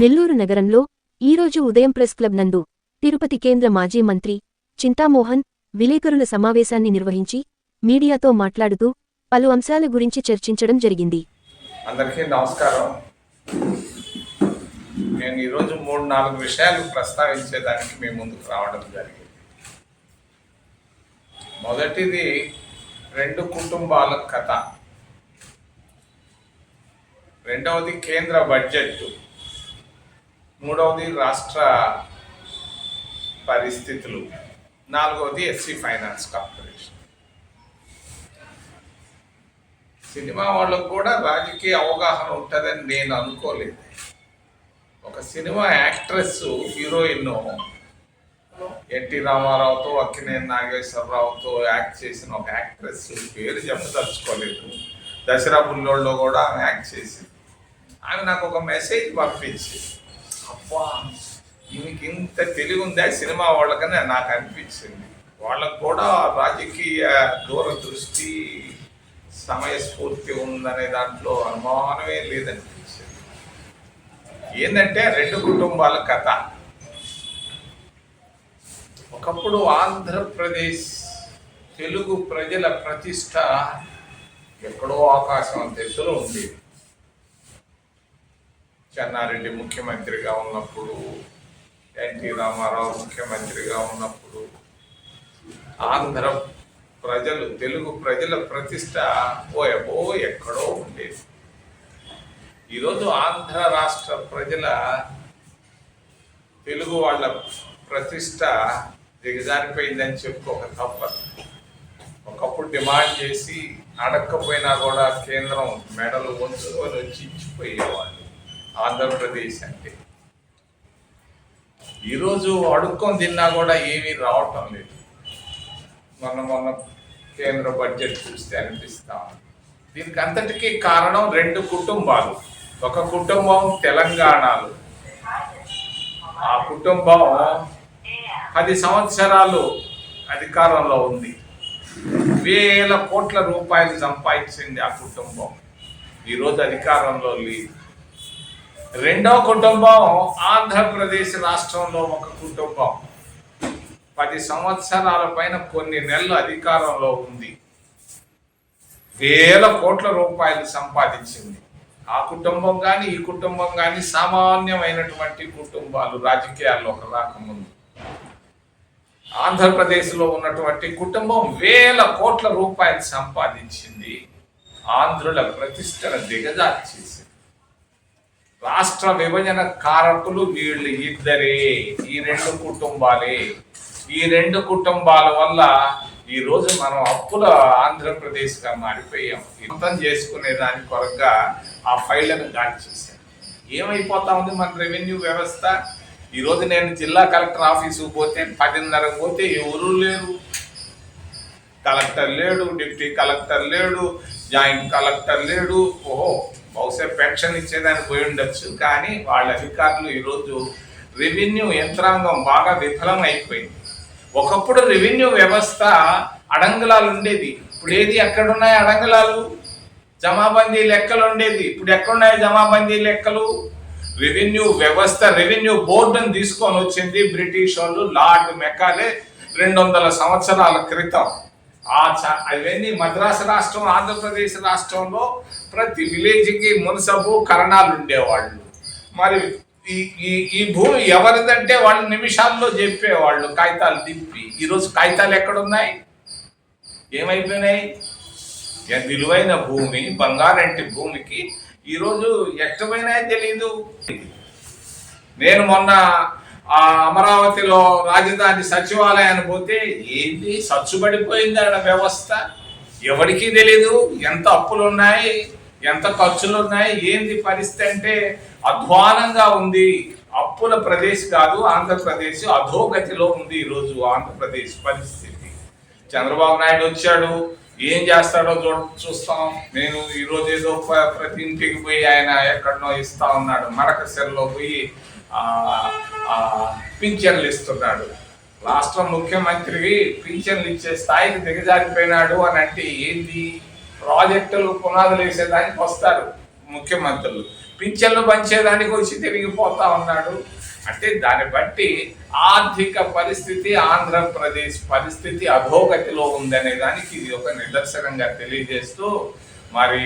నెల్లూరు నగరంలో ఈరోజు ఉదయం ప్రెస్ క్లబ్ నందు తిరుపతి కేంద్ర మాజీ మంత్రి చింతామోహన్ విలేకరుల సమావేశాన్ని నిర్వహించి మీడియాతో మాట్లాడుతూ పలు అంశాల గురించి చర్చించడం జరిగింది. అందరికీ నమస్కారం. నేను ఈరోజు మూడు నాలుగు విషయాలు ప్రస్తావించేదానికి మీ ముందుకు రావడం జరిగింది. మొదటిది రెండు కుటుంబాల కథ. రెండవది కేంద్ర బడ్జెట్ మూడవది రాష్ట్ర పరిస్థితులు. నాలుగవది ఎస్సీ ఫైనాన్స్ కార్పొరేషన్. సినిమా వాళ్ళకు కూడా రాజకీయ అవగాహన ఉంటుందని నేను అనుకోలేదు. ఒక సినిమా యాక్ట్రెస్ హీరోయిన్ ఎన్టీ రామారావుతో అక్కినేని నాగేశ్వరరావుతో యాక్ట్ చేసిన ఒక యాక్ట్రెస్ పేరు చెప్పదలుచుకోలేదు. దసరా బుల్లోళ్ళలో కూడా ఆమె యాక్ట్ చేసింది. ఆమె నాకు ఒక మెసేజ్ పంపించింది. అబ్బా ఈమెకి ఇంత తెలివి ఉందా సినిమా వాళ్ళకని నాకు అనిపించింది. వాళ్ళకు కూడా రాజకీయ దూరదృష్టి సమయస్ఫూర్తి ఉందనే దాంట్లో అనుమానమే లేదనిపించింది. ఏంటంటే రెండు కుటుంబాల కథ. ఒకప్పుడు ఆంధ్రప్రదేశ్ తెలుగు ప్రజల ప్రతిష్ట ఎక్కడో ఆకాశం ఎత్తులో ఉండేది. చెన్నారెడ్డి ముఖ్యమంత్రిగా ఉన్నప్పుడు ఎన్టీ రామారావు ముఖ్యమంత్రిగా ఉన్నప్పుడు ఆంధ్ర ప్రజలు తెలుగు ప్రజల ప్రతిష్ట ఓ ఎబో ఎక్కడో ఉండేది. ఈరోజు ఆంధ్ర రాష్ట్ర ప్రజల తెలుగు వాళ్ళ ప్రతిష్ట దిగజారిపోయిందని చెప్పుకోక తప్పదు. ఒకప్పుడు డిమాండ్ చేసి అడక్కపోయినా కూడా కేంద్రం మెడలు వంచుకొని వచ్చి ఇచ్చిపోయేవాళ్ళు. ఆంధ్రప్రదేశ్ అంటే. ఈరోజు అడుక్కొని తిన్నా కూడా ఏమీ రావటం లేదు. మొన్న మొన్న కేంద్ర బడ్జెట్ చూస్తే అనిపిస్తాం దీనికి అంతటికీ కారణం రెండు కుటుంబాలు. ఒక కుటుంబం తెలంగాణలో. ఆ కుటుంబం పది సంవత్సరాలు అధికారంలో ఉంది. వేల కోట్ల రూపాయలు సంపాదించింది ఆ కుటుంబం. ఈరోజు అధికారంలో లేదు. రెండో కుటుంబం ఆంధ్రప్రదేశ్ రాష్ట్రంలో ఒక కుటుంబం. పది సంవత్సరాల పైన కొన్ని నెలలు అధికారంలో ఉంది. వేల కోట్ల రూపాయలు సంపాదించింది. ఆ కుటుంబం కానీ ఈ కుటుంబం కానీ సామాన్యమైనటువంటి కుటుంబాలు రాజకీయాల్లో రాకముందు ఆంధ్రప్రదేశ్లో ఉన్నటువంటి కుటుంబం వేల కోట్ల రూపాయలు సంపాదించింది. ఆంధ్రుల ప్రతిష్టను దిగజార్చేసింది. రాష్ట్ర విభజన కారకులు వీళ్ళు ఇద్దరే. ఈ రెండు కుటుంబాలే. ఈ రెండు కుటుంబాల వల్ల ఈ రోజు మనం అప్పుల ఆంధ్రప్రదేశ్గా మారిపోయాం. మొత్తం చేసుకునే దాని కొరగా ఆ ఫైళ్ళను గాడి చేశాం. ఏమైపోతా ఉంది మన రెవెన్యూ వ్యవస్థ? ఈ రోజు నేను జిల్లా కలెక్టర్ ఆఫీసుకు పోతే పదిన్నర పోతే ఎవరు లేరు. కలెక్టర్ లేడు డిప్యూటీ కలెక్టర్ లేడు జాయింట్ కలెక్టర్ లేడు. ఓహో బహుశా పెన్షన్ ఇచ్చేదానికి పోయి ఉండొచ్చు కానీ వాళ్ళ అధికారులు ఈరోజు రెవెన్యూ యంత్రాంగం బాగా విఫలం అయిపోయింది. ఒకప్పుడు రెవెన్యూ వ్యవస్థ అడంగులాలు ఉండేది. ఇప్పుడు ఏది ఎక్కడున్నాయి అడంగులాలు? జమాబందీ లెక్కలు ఉండేది. ఇప్పుడు ఎక్కడున్నాయి జమాబందీ లెక్కలు? రెవెన్యూ వ్యవస్థ రెవెన్యూ బోర్డును తీసుకొని వచ్చింది బ్రిటిష్ వాళ్ళు లార్డ్ మెకాలే రెండు వందల సంవత్సరాల క్రితం. ఆ చ- అవన్నీ మద్రాసు రాష్ట్రం ఆంధ్రప్రదేశ్ రాష్ట్రంలో ప్రతి విలేజ్కి మున్సబు కరణాలు ఉండేవాళ్ళు. మరి ఈ ఈ ఈ భూమి ఎవరిదంటే వాళ్ళు నిమిషాల్లో చెప్పేవాళ్ళు కాగితాలు తిప్పి. ఈరోజు కాగితాలు ఎక్కడున్నాయి? ఏమైపోయినాయి? విలువైన భూమి బంగారంటి భూమికి ఈరోజు ఎక్కడమైనా తెలియదు నేను మొన్న ఆ అమరావతిలో రాజధాని సచివాలయాన్ని పోతే ఏంటి సచ్చుబడిపోయింది ఆడ వ్యవస్థ. ఎవరికీ తెలీదు. ఎంత అప్పులు ఉన్నాయి ఎంత ఖర్చులు ఉన్నాయి ఏంది పరిస్థితి అంటే అధ్వానంగా ఉంది. అప్పుల ప్రదేశ్ కాదు ఆంధ్రప్రదేశ్ అధోగతిలో ఉంది ఈరోజు ఆంధ్రప్రదేశ్ పరిస్థితి. చంద్రబాబు నాయుడు వచ్చాడు. ఏం చేస్తాడో చూ చూస్తాం. నేను ఈరోజు ఏదో ప్రతి ఇంటికి పోయి ఆయన ఎక్కడనో ఇస్తా ఉన్నాడు. మరక సెల్లో పోయి ఆ, పింఛన్లు ఇస్తున్నాడు. రాష్ట్ర ముఖ్యమంత్రికి పింఛన్లు ఇచ్చే స్థాయికి దిగజారిపోయినాడు అని అంటే ఏంది? ప్రాజెక్టులు పునాదులు వేసేదానికి వస్తారు ముఖ్యమంత్రులు. పింఛన్లు పంచేదానికి వచ్చి తిరిగిపోతా ఉన్నాడు. అంటే దాన్ని బట్టి ఆర్థిక పరిస్థితి ఆంధ్రప్రదేశ్ పరిస్థితి అధోగతిలో ఉందనే దానికి ఇది ఒక నిదర్శనంగా తెలియజేస్తూ మరి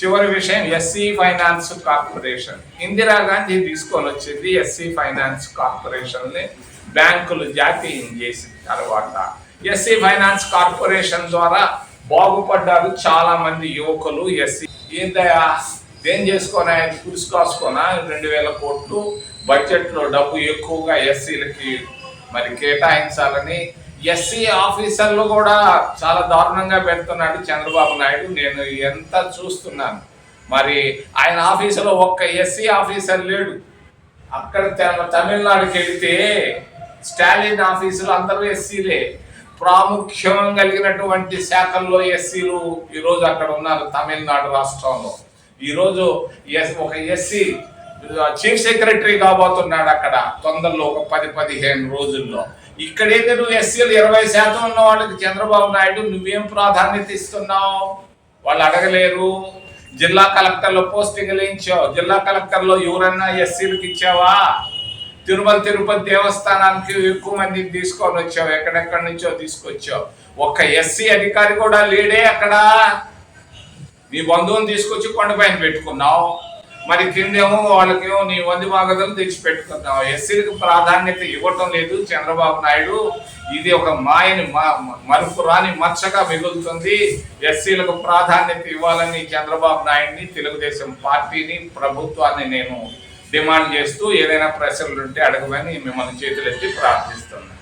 చివరి విషయం ఎస్సీ ఫైనాన్స్ కార్పొరేషన్. ఇందిరాగాంధీ తీసుకొని వచ్చింది ఎస్సీ ఫైనాన్స్ కార్పొరేషన్ని బ్యాంకులు జాతీయం చేసిన తర్వాత. ఎస్సీ ఫైనాన్స్ కార్పొరేషన్ ద్వారా బాగుపడ్డారు చాలా మంది యువకులు ఎస్సీ. ఏంటయా ఏం చేసుకోనా పురుసు కాసుకోనా రెండు వేల కోట్లు బడ్జెట్లో డబ్బు ఎక్కువగా ఎస్సీలకి మరి కేటాయించాలని ఎస్సీ ఆఫీసర్లు కూడా చాలా దారుణంగా పెడుతున్నాడు చంద్రబాబు నాయుడు. నేను ఎంత చూస్తున్నాను. మరి ఆయన ఆఫీసులో ఒక్క ఎస్సీ ఆఫీసర్ లేడు. అక్కడ తమిళనాడుకి వెళితే స్టాలిన్ ఆఫీసులు అందరూ ఎస్సీలే. ప్రాముఖ్యం కలిగినటువంటి శాఖల్లో ఎస్సీలు ఈరోజు అక్కడ ఉన్నారు తమిళనాడు రాష్ట్రంలో. ఈరోజు ఎస్ ఒక ఎస్సీ చీఫ్ సెక్రటరీ కాబోతున్నాడు అక్కడ తొందరలో ఒక పది పదిహేను రోజుల్లో. ఇక్కడైతే నువ్వు ఎస్సీలు ఇరవై శాతం ఉన్న వాళ్ళకి చంద్రబాబు నాయుడు నువ్వేం ప్రాధాన్యత ఇస్తున్నావు? వాళ్ళు అడగలేరు. జిల్లా కలెక్టర్లో పోస్టింగ్లు ఇచ్చావు. జిల్లా కలెక్టర్లో ఎవరన్నా ఎస్సీలకు ఇచ్చావా? తిరుమల తిరుపతి దేవస్థానానికి ఎక్కువ మందిని తీసుకొని వచ్చావు. ఎక్కడెక్కడి నుంచో తీసుకొచ్చావు. ఒక్క ఎస్సీ అధికారి కూడా లేడే అక్కడ. నీ బంధువుని తీసుకొచ్చి కొండపైన పెట్టుకున్నావు. మరి కిందేమో వాళ్ళకేమో నీ వంది బాగతలు తెచ్చి ఎస్సీలకు ప్రాధాన్యత ఇవ్వటం లేదు. చంద్రబాబు నాయుడు ఇది ఒక మాయని మరుపు రాని మచ్చగా మిగులుతుంది. ఎస్సీలకు ప్రాధాన్యత ఇవ్వాలని చంద్రబాబు నాయుడిని తెలుగుదేశం పార్టీని ప్రభుత్వాన్ని నేను డిమాండ్ చేస్తూ ఏదైనా ప్రశ్నలు ఉంటే అడగమని మిమ్మల్ని చేతులెత్తి ప్రార్థిస్తున్నాను.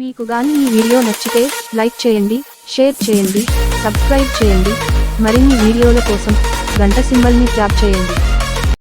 మీకు గాని ఈ వీడియో నచ్చితే లైక్ చేయండి షేర్ చేయండి సబ్స్క్రైబ్ చేయండి. మరిన్ని వీడియోల కోసం గంట సింబల్ని ట్యాప్ చేయండి.